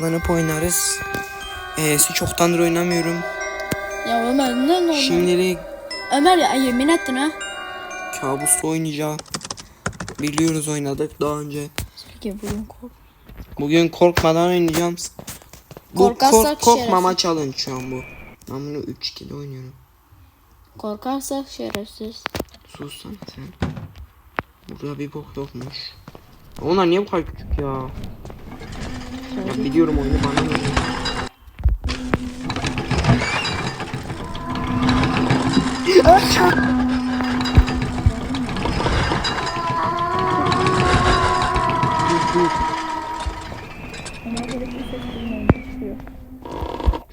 Alınıp oynarız. E'si çoktandır oynamıyorum. Ya Ömer ne normal? Şimdilik Ömer ya yemin ettin ha. kabusla oynayacağım. Biliyoruz oynadık daha önce. Peki bugün kork. Bugün korkmadan oynayacağım. Bu Korkarsak korkmama challenge şu an bu. Ben bunu 3 kilo oynuyorum. Korkarsak şerefsiz. Sus sen sen. Burada bir bok yokmuş. Onlar niye bu kadar küçük ya? Ya biliyorum oyunu bana ne?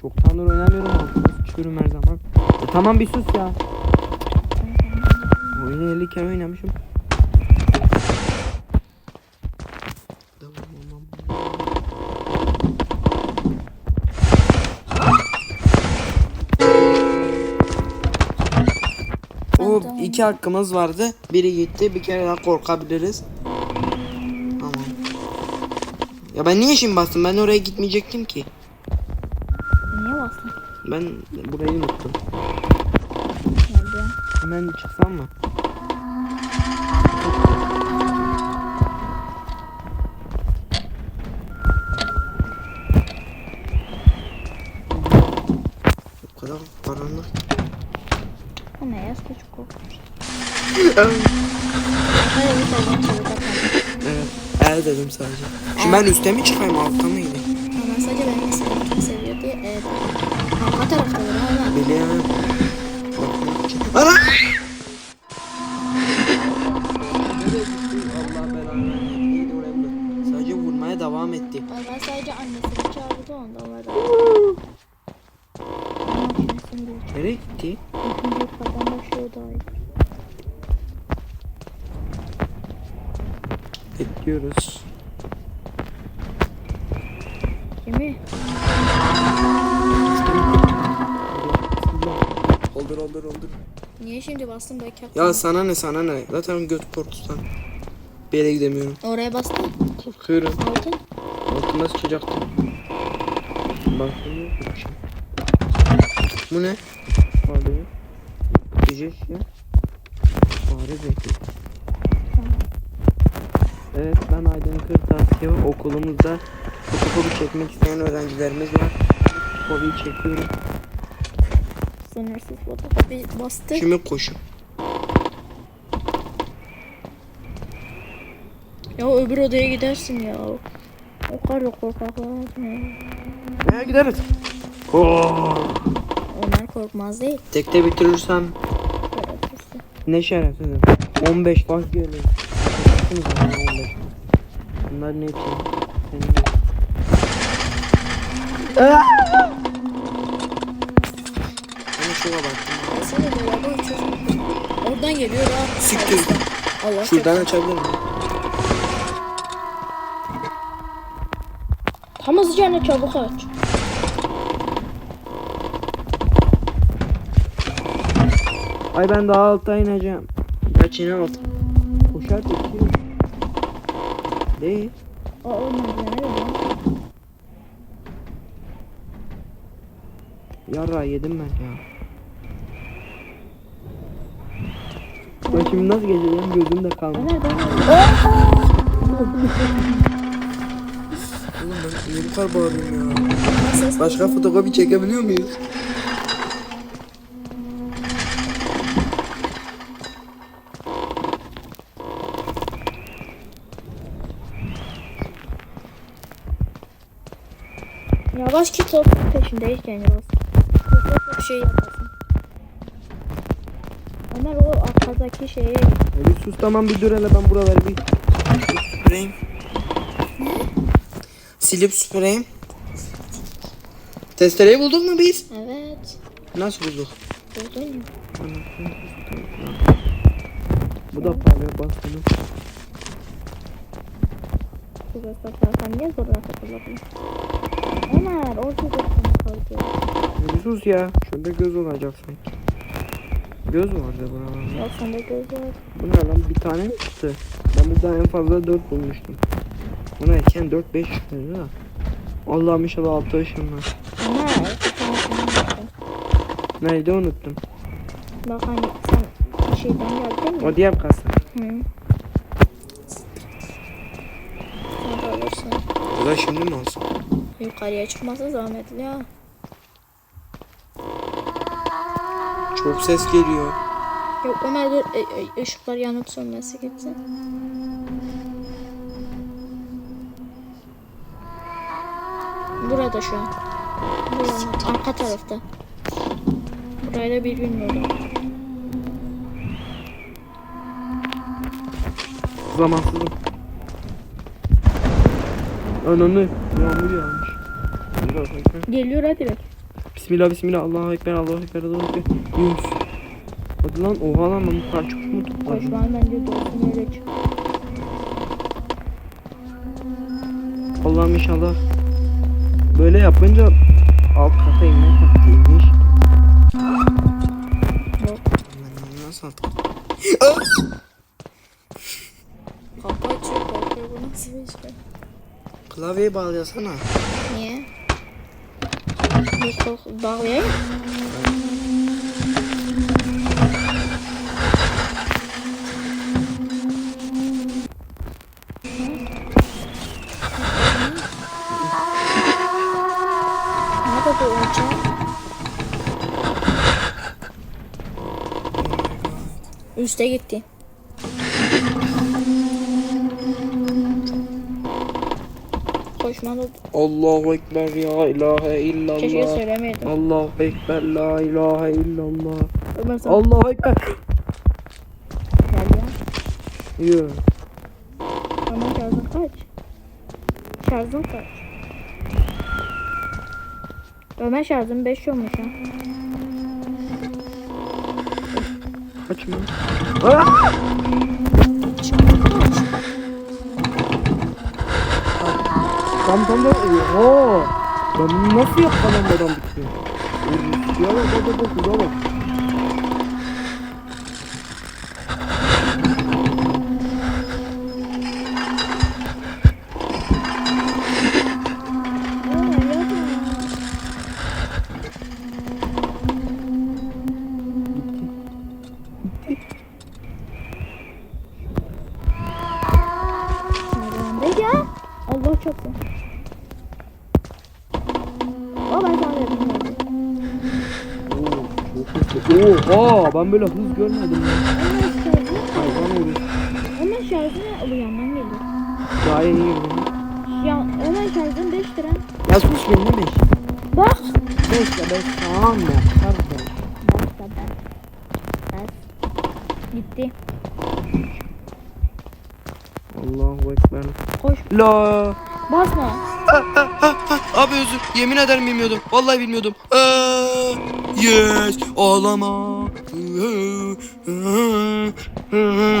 Çoktandır oynamıyorum altına sıçıyorum her zaman. E, tamam bir sus ya. Oyunu 50 kere oynamışım. O iki hakkımız vardı. Biri gitti. Bir kere daha korkabiliriz. Tamam. Ya ben niye şimdi bastım? Ben oraya gitmeyecektim ki. Niye bastın? Ben burayı unuttum. Nerede? Hemen çıksam mı? O kadar karanlık. Ne çabuk atalım. Evet. Evet dedim sadece. Şimdi ben üste mi çıkayım altta mıydı? Ama sadece ben seni çok seviyor diye evet. Arka tarafta var ama. Biliyorum. Ana! Sadece vurmaya devam etti. Ömer sadece annesini çağırdı onda var. Nereye gitti? Başlıyor daha iyi. Bekliyoruz. Kimi? Oldur oldur oldur. Niye şimdi bastın belki Ya sana ne sana ne? Zaten göt korkutan. Bir yere gidemiyorum. Oraya bastın. Korkuyorum. Sıçacaktım. Baktım yok bir şey. Bu ne? Fare. Ya. Fare zeki. Evet ben Aydın Kırtasiye okulumuzda fotokopi çekmek isteyen öğrencilerimiz var. Fotokopiyi çekiyorum. Sınırsız fotokopi bastı. Şimdi koşun. Ya öbür odaya gidersin ya. O kadar da korkaklar ya. Gideriz? Oh. Onlar korkmaz değil. Tekte Şerefsizsin. Ne şerefsizim. 15 bak geliyor. Kaçtınız lan 15. Bunlar ne için? Senin Ben şuna baktım. Seni dolaba uçuyorsun. Oradan geliyor ha. Siktir. Allah Şuradan açabilir miyim? Tam hızlıca çabuk aç. Ay ben daha alta ineceğim. Kaç inen alt. Koşar bekliyor. Değil. Aa olmadı ya? Yarra yedim ben ya. Ben şimdi nasıl geçeceğim gözümde kalmadı. Nereden Oğlum ben kadar bağırıyorum ya? Başka fotokopi çekebiliyor muyuz? Peşindeyken yavaş. Çok çok şey yapasın. Ömer o arkadaki şeye. Ya bir sus tamam bir dur hele ben buraları bir süpüreyim. Silip süpüreyim. Testereyi bulduk mu biz? Evet. Nasıl bulduk? Buldun ya. Bu da parlıyor bastını. Bu göstersen niye zoruna takıldın? Ömer orada bir sus ya. Şurada göz olacak sanki. Göz vardı buralarda. Yok sende göz var. Bu ne lan bir tane mi çıktı? Ben buradan en fazla 4 bulmuştum. Buna erken 4-5 çıktı da. Allah'ım inşallah altı ışın var. Bir tanesini unuttum. Neydi unuttum. Bak hani sen şeyden geldin mi? O diğer kasa. Hı. Sen de alırsın. O da şimdi mi olsun? Yukarıya çıkması zahmetli ya. Çok ses geliyor. Yok Ömer dur e, e, ışıklar yanıp sönmesi gitsin. Burada şu an. Buranın arka tarafta. Burayla bir bilmiyorum. Zamansızım. Ananı. Yağmur yağmış. Geliyor hadi bak. Bismillah bismillah Allahu ekber Allahu ekber Allahu ekber. Yunus. Hadi lan oha lan ben bu kadar çok mu topladım? Koşman bence doğsun öyle çık. Allah'ım inşallah. Böyle yapınca alt kata inme taktiğiymiş. Yok. Nasıl alt Kapı açıyor korkuyor bu nasıl bir şey? Klavyeyi bağlayasana. Niye? Bu oyuncak? Üste gitti. Koşmalı. Allahu ekber ya ilahe Keşke illallah. söylemeydim. Allahu ekber la ilahe illallah. Ömer sen Allahu ekber. gel ya. Yürü. Ama şarjın kaç? Şarjın kaç? Ömer şarjın 5 olmuş ha. Kaçma. Aa! Tam tam da oha. Ben bunu nasıl yakalanmadan bitti? Ya bak bak bak bak bak. Allah çarpsın. O Oha ben böyle hız görmedim ya. Ömer şarjını Hayvan olur. Ömer şarjını bu yandan geliyor. Daha yeni girdim. Ya Ömer şarjın 5 lira. Ya sus benim ne beş? Bak. Beş ya beş tamam? Kardeş. Bas da bas. Bas. Gitti. Allahu ekber. Koş. La. Basma. Abi özür. Yemin ederim bilmiyordum. Vallahi bilmiyordum. Aa, yes. Ağlama.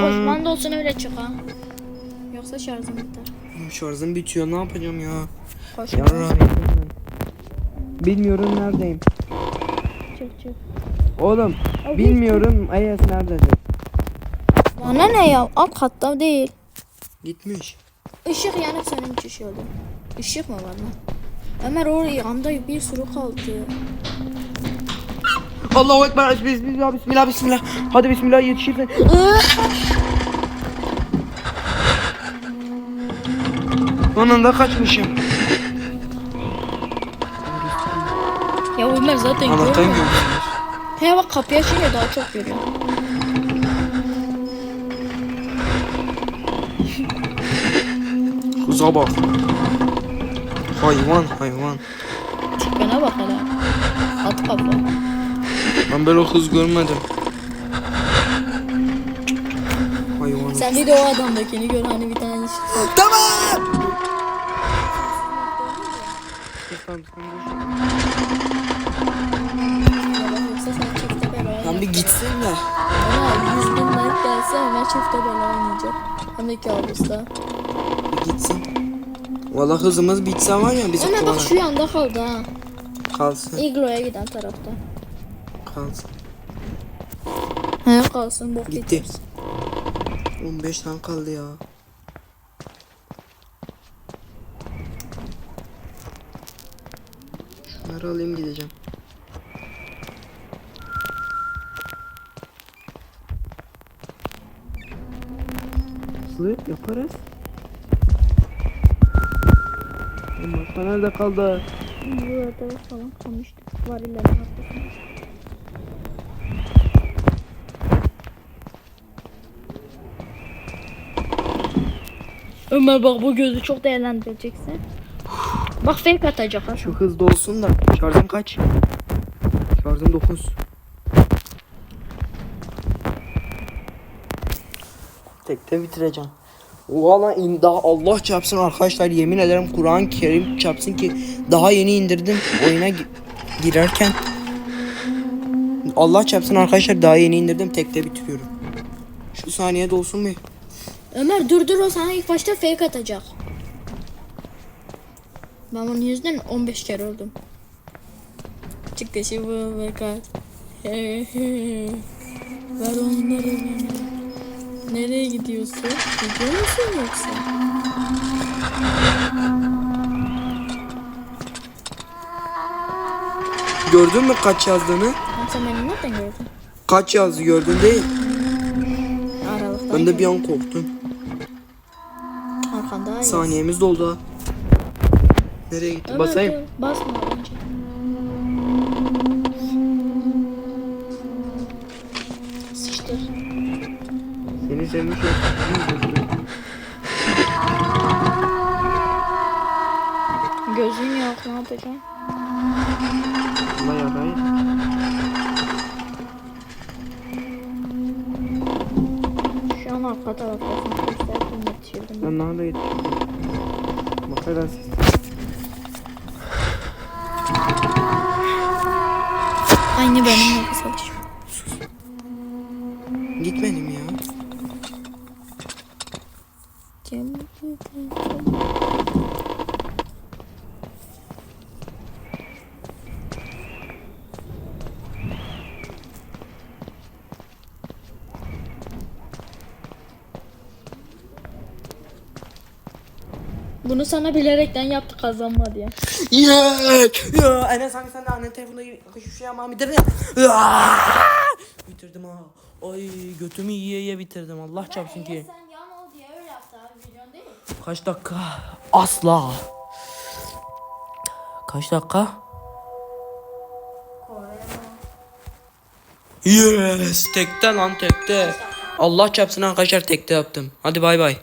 Koşman da olsun öyle çık ha. Yoksa şarjın biter. Şarjım bitiyor. Ne yapacağım ya? Koş. Yarrağım Bilmiyorum neredeyim. Çık çık. Oğlum Abi, bilmiyorum Ayas nerededir? Bana ne ya? Alt katta değil. Gitmiş. Işık yanıp senin için şey oldu. Işık mı var lan? Ömer oraya yanda bir sürü kaldı. Allahu ekber. Bismillah bismillah bismillah. Hadi bismillah yetişirsin. Anında kaçmışım. ya Ömer zaten Allah'tan görmüyor. gördüm. He bak kapıyı açınca daha çok görüyor. Kuza bak. Hayvan hayvan. Tipine bak hele. At kafa. Ben böyle hız görmedim. Hayvan. Sen bir de o adamdakini gör hani bir tane ışık Tamam. Lan bir gitsin de. Ama 100 bin like gelse Ömer çifte bela oynayacak. Hem de kabusta. Bir gitsin. Valla hızımız bitse var ya bizi Ömer bak şu yanda kaldı ha. Kalsın. Iglo'ya giden tarafta. Kalsın. He kalsın bok Gitti. getirsin. 15 tane kaldı ya. Bunları alayım gideceğim. Hızlı yaparız. Başka nerede kaldı? Burada falan kalmıştık. Var ileride arkasında. Ömer bak bu gözü çok değerlendireceksin. Bak fake atacak ha şu hızlı olsun da. Şarjım kaç? Şarjım 9. Tekte bitireceğim. Valla in daha Allah çarpsın arkadaşlar yemin ederim Kur'an-ı Kerim çarpsın ki daha yeni indirdim oyuna gi- girerken Allah çarpsın arkadaşlar daha yeni indirdim tekte bitiriyorum. Şu saniye dolsun mu? Ömer dur dur o sana ilk başta fake atacak. Ben bunun yüzünden 15 kere öldüm. Çıkışı bu ve kaç. Ver onları bana. Nereye gidiyorsun? Gidiyor musun yoksa? Gördün mü kaç yazdığını? Sen beni nereden gördün? Kaç yazdı gördün değil? Aralıktan Ben de bir an korktum. Ya. Saniyemiz doldu. Nereye gitti? Ömer Basayım. dur, Basma bence. Sıçtır. Seni sevmiş Gözün yok ne yapacaksın? Allah yarayı. Nerede yetiştim? Bak helal siz. Aynı benim nefes alışım. Gitmedim ya. Bunu sana bilerekten yaptı kazanma diye. Yeah! Ya Enes hangi sen de annen telefonda şu şey ama bitirdin. Bitirdim ha. Ay götümü yiye yiye bitirdim. Allah çarpsın ki. Sen yan ol diye öyle yaptı abi biliyorsun değil mi? Kaç dakika? Asla. Kaç dakika? Yes, tekte lan tekte. Allah çarpsın arkadaşlar tekte yaptım. Hadi bay bay.